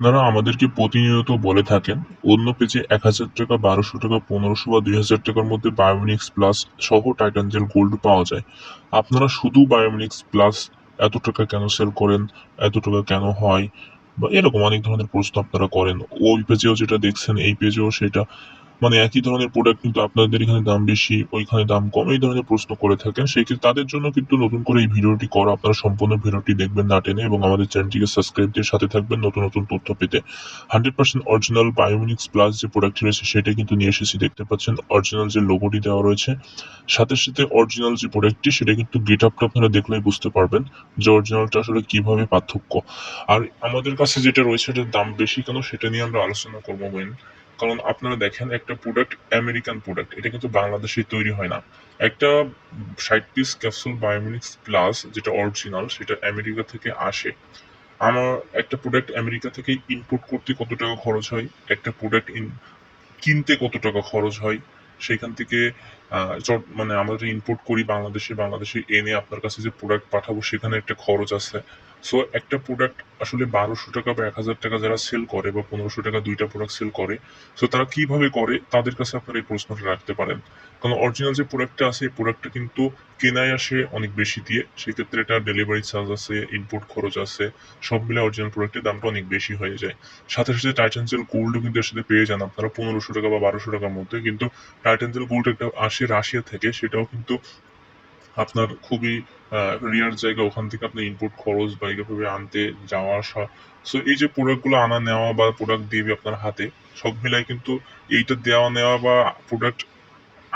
আপনারা আমাদেরকে প্রতিনিয়ত বলে থাকেন, অন্য পেজে এক হাজার টাকা, বারোশো টাকা, পনেরোশো বা দুই হাজার টাকার মধ্যে বায়োমিনিক্স প্লাস সহ টাইটান জেল গোল্ড পাওয়া যায়। আপনারা শুধু বায়োমিনিক্স প্লাস এত টাকা কেন সেল করেন, এত টাকা কেন হয়, বা এরকম অনেক ধরনের প্রশ্ন আপনারা করেন। ওই পেজেও যেটা দেখছেন, এই পেজেও সেটা। মানে একই ধরনের প্রোডাক্ট কিন্তু আপনাদের এখানে দাম বেশি, ওইখানে দাম কম, এই ধরনের প্রশ্ন করে থাকেন। সেই ক্ষেত্রে তাদের জন্য কিন্তু নতুন করে এই ভিডিওটি করা। আপনারা সম্পূর্ণ ভিডিওটি দেখবেন না টেনে এবং আমাদের চ্যানেলটিকে সাবস্ক্রাইব দিয়ে সাথে থাকবেন নতুন নতুন তথ্য পেতে। Hundred percent original Biominix plus যে প্রোডাক্টটি রয়েছে, সেটা কিন্তু নিয়ে এসেছি, দেখতে পাচ্ছেন। অরিজিনাল যে লোগোটি দেওয়া রয়েছে, সাথে সাথে অরিজিনাল যে প্রোডাক্টটি সেটা কিন্তু গেট আপটা আপনারা দেখলেই বুঝতে পারবেন যে অরিজিনালটা আসলে কীভাবে পার্থক্য। আর আমাদের কাছে যেটা রয়েছে সেটার দাম বেশি কেন, সেটা নিয়ে আমরা আলোচনা করব মেন কারণ আপনারা দেখেন একটা প্রোডাক্ট আমেরিকান প্রোডাক্ট এটা কিন্তু বাংলাদেশে তৈরি হয় না। একটা ষাট পিস ক্যাপসুল বায়োমিনিক্স প্লাস যেটা অরিজিনাল সেটা আমেরিকা থেকে আসে। আমার একটা প্রোডাক্ট আমেরিকা থেকে ইম্পোর্ট করতে কত টাকা খরচ হয়? একটা প্রোডাক্ট ইন কিনতে কত টাকা খরচ হয়? সেখান থেকে মানে আমরা ইম্পোর্ট করি বাংলাদেশে বাংলাদেশে এনে আপনার কাছে যে প্রোডাক্ট পাঠাবো, সেখানে একটা খরচ আছে। সো একটা প্রোডাক্ট আসলে বারোশো টাকা বা এক হাজার টাকা যারা সেল করে বা পনেরোশো টাকা দুইটা প্রোডাক্ট সেল করে সো তারা কীভাবে করে তাদের কাছে আপনারা এই প্রশ্নটা রাখতে পারেন। কারণ অরিজিনাল যে প্রোডাক্টটা আছে, এই প্রোডাক্টটা কিন্তু কেনায় আসে অনেক বেশি দিয়ে সেক্ষেত্রে এটা ডেলিভারি চার্জ আছে ইম্পোর্ট খরচ আছে, সব মিলে অরিজিনাল প্রোডাক্টের দামটা অনেক বেশি হয়ে যায়। সাথে সাথে টাইটান জেল গোল্ডও কিন্তু এর সাথে পেয়ে যান আপনারা পনেরোশো টাকা বা বারোশো টাকার মধ্যে, কিন্তু টাইটান জেল গোল্ড একটা আসে রাশিয়া থেকে, সেটাও কিন্তু আপনার খুবই রিয়ার জায়গা, ওখান থেকে আপনার ইনপুট খরচ বা এইভাবে আনতে যাওয়া আসা। সো এই যে প্রোডাক্টগুলো আনা নেওয়া বা প্রোডাক্ট দিবে আপনার হাতে, সব মিলাই কিন্তু এইটা দেওয়া নেওয়া বা প্রোডাক্ট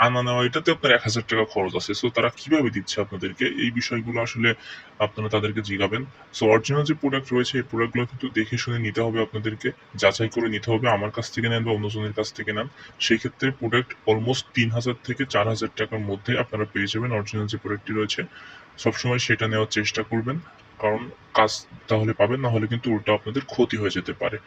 আনা নেওয়া এটাতে আপনার এক হাজার টাকা খরচ আছে। সো তারা কীভাবে দিচ্ছে আপনাদেরকে? এই বিষয়গুলো আসলে আপনারা তাদেরকে জিগাবেন। সো অরিজিনাল যে প্রোডাক্ট রয়েছে, এই প্রোডাক্টগুলো কিন্তু দেখে শুনে নিতে হবে আপনাদেরকে, যাচাই করে নিতে হবে, আমার কাছ থেকে নেন বা অন্যজনের কাছ থেকে নেন। সেই ক্ষেত্রে প্রোডাক্ট অলমোস্ট তিন হাজার থেকে চার হাজার টাকার মধ্যে আপনারা পেয়ে যাবেন অরিজিনাল যে প্রোডাক্টটি রয়েছে। সবসময় সেটা নেওয়ার চেষ্টা করবেন, কারণ কাজ তাহলে পাবেন না হলে কিন্তু উল্টো আপনাদের ক্ষতি হয়ে যেতে পারে।